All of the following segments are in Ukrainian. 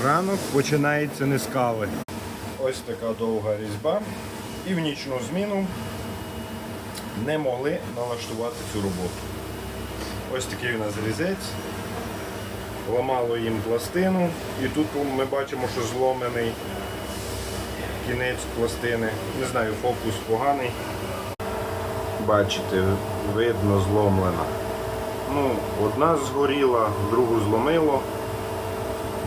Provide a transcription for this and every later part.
Ранок починається не з кави. Ось така довга різьба. І в нічну зміну не могли налаштувати цю роботу. Ось такий у нас різець. Ламало їм пластину. І тут ми бачимо, що зломаний кінець пластини. Не знаю, фокус поганий. Бачите, видно зломлена. Ну, одна згоріла, другу зломило.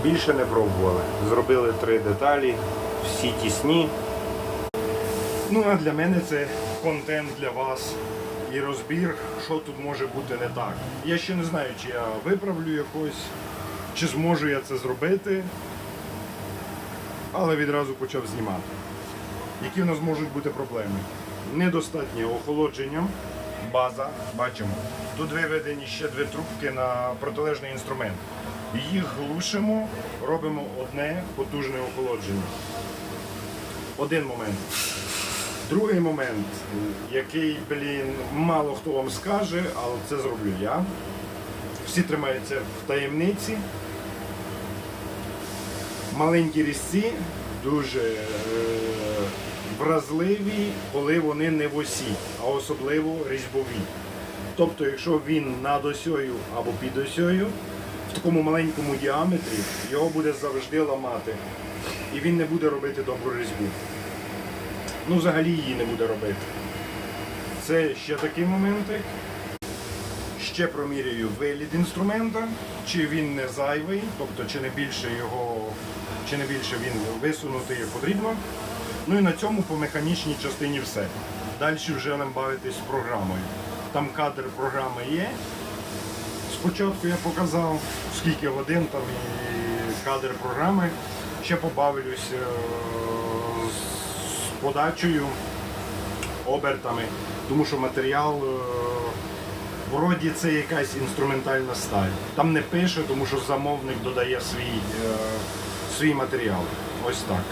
Більше не пробували. Зробили три деталі, всі тісні. Ну, а для мене це контент для вас і розбір, що тут може бути не так. Я ще не знаю, чи я виправлю якось, чи зможу я це зробити. Але відразу почав знімати. Які в нас можуть бути проблеми? Недостатнє охолодження, база, бачимо. Тут виведені ще дві трубки на протилежний інструмент. Їх глушимо, робимо одне потужне охолодження. Один момент. Другий момент, який, блін, мало хто вам скаже, але це зроблю я. Всі тримаються в таємниці. Маленькі різці дуже е, вразливі, коли вони не в осі, а особливо різьбові. Тобто, якщо він над осьою або під осьою, в такому маленькому діаметрі його буде завжди ламати. І він не буде робити добру різьбу. Ну, взагалі її не буде робити. Це ще такі моменти. Ще проміряю виліт інструмента, чи він не зайвий, тобто чи не більше його, чи не більше він висунутий потрібно. Ну і на цьому по механічній частині все. Далі вже нам бавитись з програмою. Там кадр програми є. Спочатку я показав, скільки годин там і кадр програми. Ще побавлюсь е, з подачею, обертами, тому що матеріал е, вроді це якась інструментальна сталь. Там не пише, тому що замовник додає свій, е, свій матеріал. Ось так.